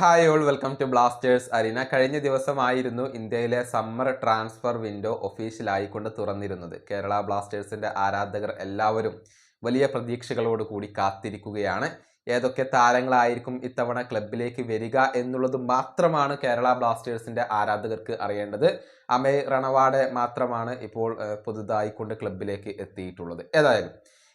Hi all welcome to Blasters arena കഴിഞ്ഞ ദിവസമായിരുന്നു ഇന്ത്യയിലെ സമ്മർ ട്രാൻസ്ഫർ വിൻഡോ ഒഫീഷ്യലായിക്കൊണ്ട് തുറന്നിരുന്നത്. കേരള ബ്ലാസ്റ്റേഴ്സിന്റെ ആരാധകർ എല്ലാവരും വലിയ പ്രതീക്ഷകളോട് കൂടി കാത്തിരിക്കുകയാണ്. ഏതൊക്കെ താരങ്ങളായിരിക്കും ഇത്തവണ ക്ലബിലേക്ക് വരിക എന്നുള്ളത് മാത്രമാണ് കേരള ബ്ലാസ്റ്റേഴ്സിന്റെ ആരാധകർക്ക് അറിയേണ്ടത്. അമേ റണവാഡെ മാത്രമാണ് ഇപ്പോൾ പുതുതായിക്കൊണ്ട് ക്ലബിലേക്ക് എത്തിയിട്ടുള്ളത്. ഏതായാലും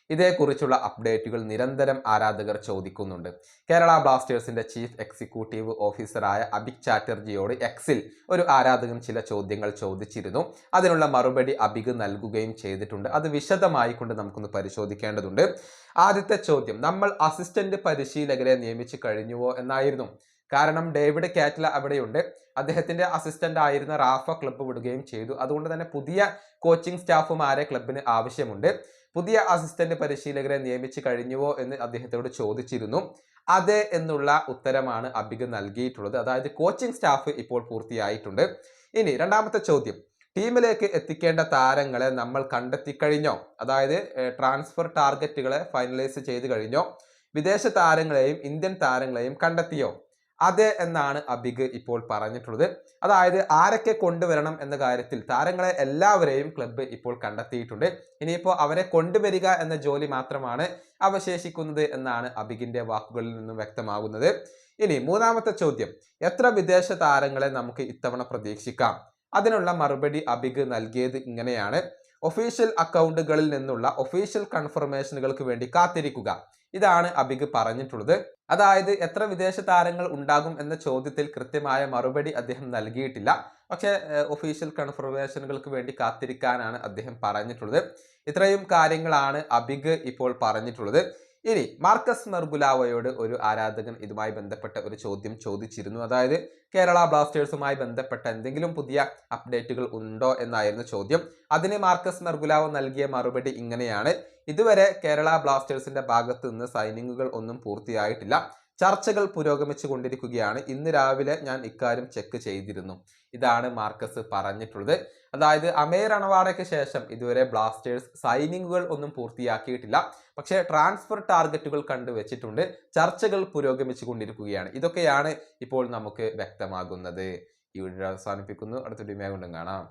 ഇതേക്കുറിച്ചുള്ള അപ്ഡേറ്റുകൾ നിരന്തരം ആരാധകർ ചോദിക്കുന്നുണ്ട്. കേരള ബ്ലാസ്റ്റേഴ്സിന്റെ ചീഫ് എക്സിക്യൂട്ടീവ് ഓഫീസറായ അഭിക് ചാറ്റർജിയോട് എക്സിൽ ഒരു ആരാധകൻ ചില ചോദ്യങ്ങൾ ചോദിച്ചിരുന്നു. അതിനുള്ള മറുപടി അഭിക് നൽകുകയും ചെയ്തിട്ടുണ്ട്. അത് വിശദമായി കൊണ്ട് നമുക്കൊന്ന് പരിശോധിക്കേണ്ടതുണ്ട്. ആദ്യത്തെ ചോദ്യം നമ്മൾ അസിസ്റ്റന്റ് പരിശീലകരെ നിയമിച്ചു കഴിഞ്ഞുവോ? എന്നായിരുന്നു. കാരണം ഡേവിഡ് കാറ്റ്ല അവിടെയുണ്ട്. അദ്ദേഹത്തിന്റെ അസിസ്റ്റന്റ് ആയിരുന്ന റാഫ ക്ലബ്ബ് വിടുകയും ചെയ്തു. അതുകൊണ്ട് തന്നെ പുതിയ കോച്ചിങ് സ്റ്റാഫുമാരെ ക്ലബിന് ആവശ്യമുണ്ട്. പുതിയ അസിസ്റ്റന്റ് പരിശീലകരെ നിയമിച്ചു കഴിഞ്ഞുവോ എന്ന് അദ്ദേഹത്തോട് ചോദിച്ചിരുന്നു. അതെ എന്നുള്ള ഉത്തരമാണ് അബിഗ് നൽകിയിട്ടുള്ളത്. അതായത് കോച്ചിങ് സ്റ്റാഫ് ഇപ്പോൾ പൂർത്തിയായിട്ടുണ്ട്. ഇനി രണ്ടാമത്തെ ചോദ്യം. ടീമിലേക്ക് എത്തിക്കേണ്ട താരങ്ങളെ നമ്മൾ കണ്ടെത്തി കഴിഞ്ഞോ അതായത് ട്രാൻസ്ഫർ ടാർഗറ്റുകളെ ഫൈനലൈസ് ചെയ്ത് കഴിഞ്ഞോ? വിദേശ താരങ്ങളെയും ഇന്ത്യൻ താരങ്ങളെയും കണ്ടെത്തിയോ? അതെ എന്നാണ് അബിഗ് ഇപ്പോൾ പറഞ്ഞിട്ടുള്ളത്. അതായത് ആരൊക്കെ കൊണ്ടുവരണം എന്ന കാര്യത്തിൽ താരങ്ങളെ എല്ലാവരെയും ക്ലബ്ബ് ഇപ്പോൾ കണ്ടെത്തിയിട്ടുണ്ട്. ഇനിയിപ്പോൾ അവരെ കൊണ്ടുവരിക എന്ന ജോലി മാത്രമാണ് അവശേഷിക്കുന്നത് എന്നാണ് അബിഗിന്റെ വാക്കുകളിൽ നിന്നും വ്യക്തമാകുന്നത്. ഇനി മൂന്നാമത്തെ ചോദ്യം. എത്ര വിദേശ താരങ്ങളെ നമുക്ക് ഇത്തവണ പ്രതീക്ഷിക്കാം? അതിനുള്ള മറുപടി അബിഗ് നൽകിയത് ഇങ്ങനെയാണ്. ഒഫീഷ്യൽ അക്കൗണ്ടുകളിൽ നിന്നുള്ള ഒഫീഷ്യൽ കൺഫർമേഷനുകൾക്ക് വേണ്ടി കാത്തിരിക്കുക. ഇതാണ് അബിഗ് പറഞ്ഞിട്ടുള്ളത്. അതായത് എത്ര വിദേശ താരങ്ങൾ ഉണ്ടാകും എന്ന ചോദ്യത്തിൽ കൃത്യമായ മറുപടി അദ്ദേഹം നൽകിയിട്ടില്ല. പക്ഷേ ഒഫീഷ്യൽ കൺഫർമേഷനുകൾക്ക് വേണ്ടി കാത്തിരിക്കാനാണ് അദ്ദേഹം പറഞ്ഞിട്ടുള്ളത്. ഇത്രയും കാര്യങ്ങളാണ് അബിഗ് ഇപ്പോൾ പറഞ്ഞിട്ടുള്ളത്. ഇനി മാർക്കസ് നർഗുലാവയോട് ഒരു ആരാധകൻ ഇതുമായി ബന്ധപ്പെട്ട ഒരു ചോദ്യം ചോദിച്ചിരുന്നു. അതായത് കേരള ബ്ലാസ്റ്റേഴ്സുമായി ബന്ധപ്പെട്ട എന്തെങ്കിലും പുതിയ അപ്ഡേറ്റുകൾ ഉണ്ടോ എന്നായിരുന്നു ചോദ്യം. അതിന് മാർക്കസ് നർഗുലാവ് നൽകിയ മറുപടി ഇങ്ങനെയാണ്. ഇതുവരെ കേരള ബ്ലാസ്റ്റേഴ്സിന്റെ ഭാഗത്ത് നിന്ന് സൈനിങ്ങുകൾ ഒന്നും പൂർത്തിയായിട്ടില്ല. ചർച്ചകൾ പുരോഗമിച്ചു കൊണ്ടിരിക്കുകയാണ്. ഇന്ന് രാവിലെ ഞാൻ ഇക്കാര്യം ചെക്ക് ചെയ്തിരുന്നു. ഇതാണ് മാർക്കസ് പറഞ്ഞിട്ടുള്ളത്. അതായത് അമേർ അണവാടയ്ക്ക് ശേഷം ഇതുവരെ ബ്ലാസ്റ്റേഴ്സ് സൈനിങ്ങുകൾ ഒന്നും പൂർത്തിയാക്കിയിട്ടില്ല. പക്ഷേ ട്രാൻസ്ഫർ ടാർഗറ്റുകൾ കണ്ടുവച്ചിട്ടുണ്ട് ചർച്ചകൾ പുരോഗമിച്ചു കൊണ്ടിരിക്കുകയാണ്. ഇതൊക്കെയാണ് ഇപ്പോൾ നമുക്ക് വ്യക്തമാകുന്നത്. ഈ വീഡിയോ അവസാനിപ്പിക്കുന്നു. അടുത്ത വീഡിയോ കൊണ്ടും കാണാം.